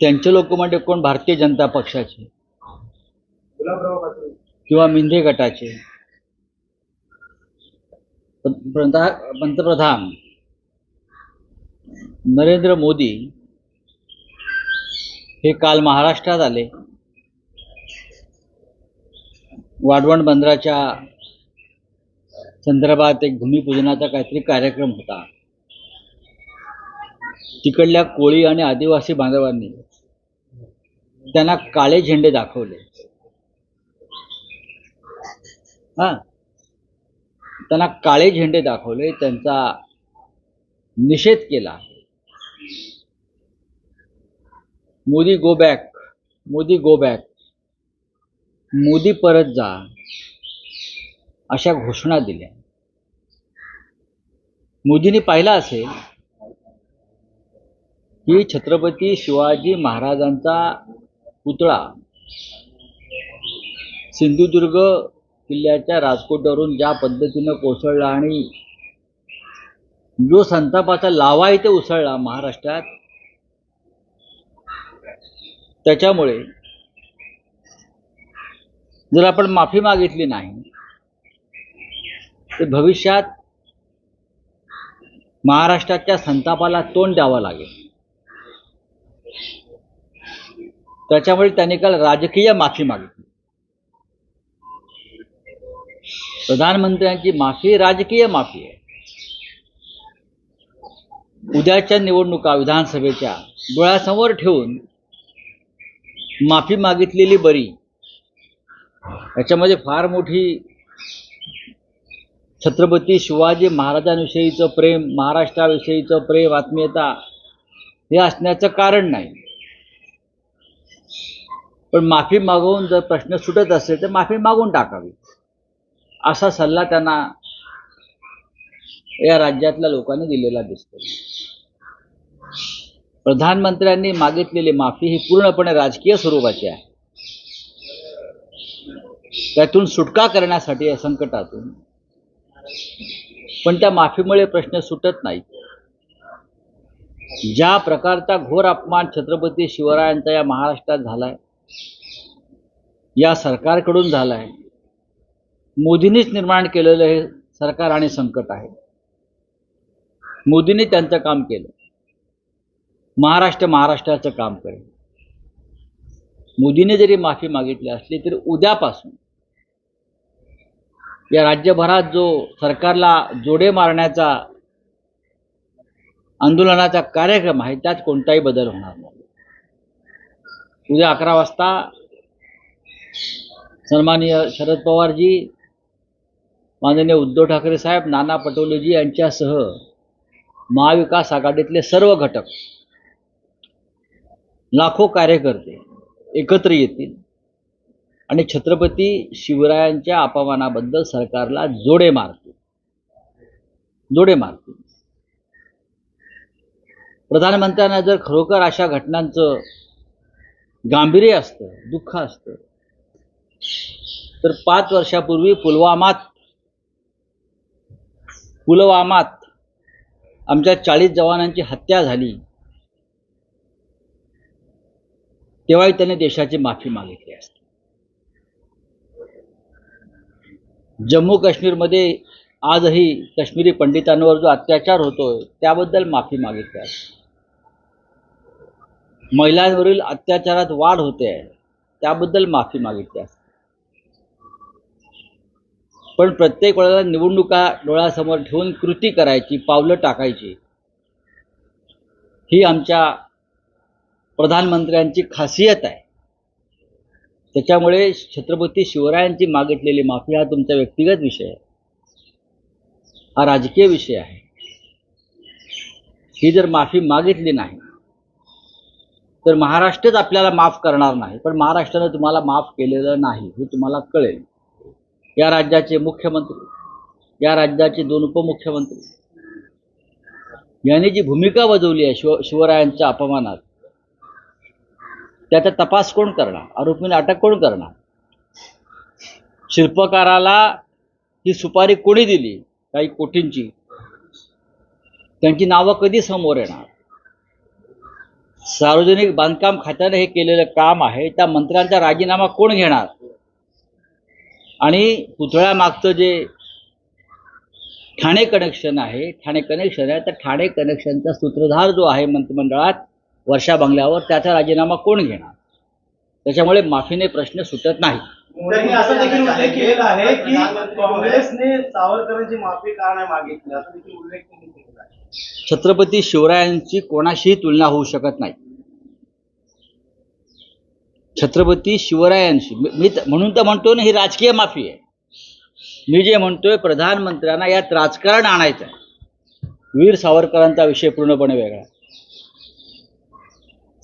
त्यांचे लोक म्हणजे कोण भारतीय जनता पक्षाचे? किंवा मिंधे गटाचे? पंतप्रधान पंतप्रधान नरेंद्र मोदी हे काल महाराष्ट्रात आले. वाढवण बंदराच्या संदर्भात एक भूमिपूजनाचा काहीतरी कार्यक्रम होता. तिकडल्या कोळी आणि आदिवासी बांधवांनी त्यांना काळे झेंडे दाखवले. हा. त्यांना काळे झेंडे दाखवले त्यांचा निषेध केला. Modi go back Modi go back Modi परत जा अशा घोषणा दिल्या. मोदींनी पाहिलं असेल की छत्रपती शिवाजी महाराजांचा पुतळा. सिंधुदुर्ग किल्ल्याच्या राजकोटवरून ज्या पद्धतीनं कोसळला आणि जो संतापाचा लावा इथे उसळला महाराष्ट्रात त्याच्यामुळे जर आपण माफी मागितली नाही तर भविष्यात महाराष्ट्राच्या संतापाला तोंड द्यावं लागेल. त्याच्यामुळे त्यांनी काल राजकीय माफी मागितली. प्रधानमंत्र्यांची माफी राजकीय माफी आहे. उद्याच्या निवडणुका विधानसभेच्या डोळ्यासमोर ठेवून माफी मागितलेली बरी. याच्यामध्ये फार मोठी छत्रपती शिवाजी महाराजांविषयीचं प्रेम महाराष्ट्राविषयीचं प्रेम आत्मीयता हे असण्याचं कारण नाही. पण माफी मागवून जर प्रश्न सुटत असेल तर माफी मागून टाकावी. असा सल्ला त्यांना या राज्यातल्या लोकांनी दिलेला दिसतो. प्रधानमंत्र्यांनी मागितलेली माफी ही पूर्णपणे राजकीय स्वरूपाची आहे. त्यातून सुटका करण्यासाठी या संकटातून पण त्या माफीमुळे प्रश्न सुटत नाही ज्या प्रकारचा घोर अपमान छत्रपती शिवरायांचा या महाराष्ट्रात झालाय या सरकारकडून झालं आहे मोदींनीच निर्माण केलेलं हे सरकार आणि संकट आहे. मोदींनी त्यांचं काम केलं. महाराष्ट्र महाराष्ट्राचं काम करेल. मोदीने जरी माफी मागितली असली तरी उद्यापासून या राज्यभरात जो सरकारला जोडे मारण्याचा आंदोलनाचा कार्यक्रम आहे त्यात कोणताही बदल होणार नाही. उद्या अकरा वाजता सन्माननीय शरद पवारजी माननीय उद्धव ठाकरे साहेब नाना पटोलेजी यांच्यासह महाविकास आघाडीतले सर्व घटक लाखो कार्यकर्ते एकत्र येतील आणि छत्रपती शिवरायांच्या अपमानाबद्दल सरकारला जोडे मारतील. जोडे मारतील. प्रधानमंत्र्यांना जर खरोखर अशा घटनांचं गांभीर्य असतं दुःख असतं. तर पाच वर्षापूर्वी पुलवामात पुलवामात आमच्या चाळीस जवानांची हत्या झाली. तेव्हाही त्याने देशाची माफी मागितली असते. जम्मू काश्मीरमध्ये आजही काश्मीरी पंडितांवर जो अत्याचार होतोय त्याबद्दल माफी मागितली असते. महिलांवरील अत्याचारात वाढ होते आहे. त्याबद्दल माफी मागितली असते. पण प्रत्येक वेळेला निवडणुका डोळ्यासमोर ठेवून कृती करायची पावलं टाकायची ही आमच्या प्रधानमंत्र्यांची खासियत आहे. त्याच्यामुळे छत्रपती शिवरायांची मागितलेली माफी हा तुमचा व्यक्तिगत विषय आहे. हा राजकीय विषय आहे. ही जर माफी मागितली नाही तर महाराष्ट्रच आपल्याला माफ करणार नाही. पण महाराष्ट्रानं तुम्हाला माफ केलेलं नाही हे तुम्हाला कळेल. या राज्याचे मुख्यमंत्री या राज्याचे दोन उपमुख्यमंत्री यांनी जी भूमिका बजावली आहे शिव शिवरायांच्या अपमानात त्याचा तपास कोण करणार? आरोपीने अटक कोण करणार? शिल्पकाराला ही सुपारी कोणी दिली? काही कोटींची. त्यांची नावं कधी समोर येणार? सार्वजनिक बांधकाम खात्याने हे केलेलं काम आहे. त्या मंत्र्यांचा राजीनामा कोण घेणार? आणि पुतळ्यामागचं जे ठाणे कनेक्शन आहे ठाणे कनेक्शन आहे तर ठाणे कनेक्शनचा सूत्रधार जो आहे मंत्रिमंडळात वर्षा बंगल्यावर त्याचा राजीनामा कोण घेणार? त्याच्यामुळे माफीने प्रश्न सुटत नाही. त्यांनी असं देखील उल्लेख केलेला आहे की काँग्रेसने सावरकरांची माफी का नाही मागितली? असं देखील उल्लेख छत्रपती शिवरायांची कोणाशीही तुलना होऊ शकत नाही. छत्रपती शिवरायांशी मी म्हणून तर म्हणतो ना ही राजकीय माफी आहे. मी जे म्हणतोय प्रधानमंत्र्यांना यात राजकारण आणायचं आहे. वीर सावरकरांचा विषय पूर्णपणे वेगळा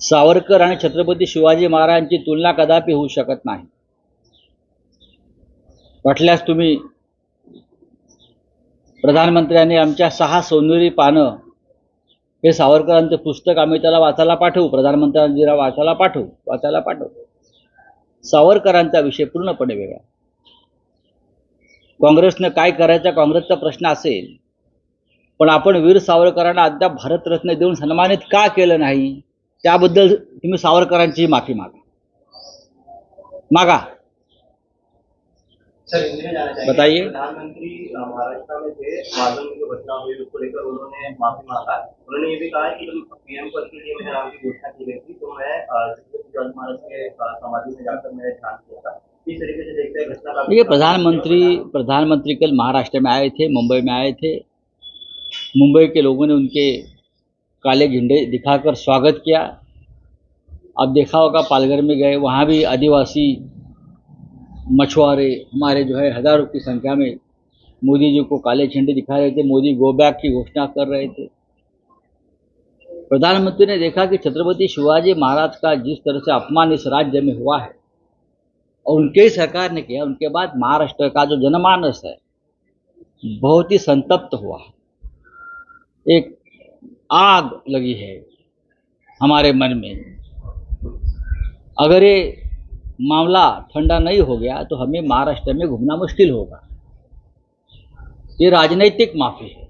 सावरकर आणि छत्रपती शिवाजी महाराजांची तुलना कदापि होऊ शकत नाही. वाटल्यास तुम्ही प्रधानमंत्र्यांनी आमच्या सहा सोनेरी पानं हे सावरकरांचं पुस्तक आम्ही त्याला वाचायला पाठवू. प्रधानमंत्र्यांना वाचायला पाठवू. वाचायला पाठवू. सावरकरांचा विषय पूर्णपणे वेगळा. काँग्रेसनं काय करायचा काँग्रेसचा प्रश्न असेल पण आपण वीर सावरकरांना अद्याप भारतरत्न देऊन सन्मानित का केलं नाही त्याबद्दल तुम्ही सावरकरांची माफी मागा. मागा. बताइए। प्रधानमंत्री महाराष्ट्र में थे में जो घटना हुई उसको लेकर उन्होंने माफ़ी मांगा। उन्होंने ये भी कहा कि जब पीएम पद के लिए मेरे नाम की घोषणा की गई थी तो मैं महाराज के समाधि में जाकर मैंने ध्यान किया था। इस तरीके से देखते हैं घटना देखिए प्रधानमंत्री प्रधानमंत्री कल महाराष्ट्र में आए थे मुंबई में आए थे। मुंबई के लोगों ने उनके काले झंडे दिखाकर स्वागत किया। अब देखा होगा पालघर में गए वहाँ भी आदिवासी मछुआरे हमारे जो है हज़ारों की संख्या में मोदी जी को काले झंडे दिखा रहे थे, मोदी गो बैक की घोषणा कर रहे थे। प्रधानमंत्री ने देखा कि छत्रपति शिवाजी महाराज का जिस तरह से अपमान इस राज्य में हुआ है, और उनके ही सरकार ने किया, उनके बाद महाराष्ट्र का जो जनमानस है, बहुत ही संतप्त हुआ एक आग लगी है हमारे मन में। अगर ये मामला ठंडा नहीं हो गया तो हमें महाराष्ट्र में घूमना मुश्किल होगा। ये राजनीतिक माफी है।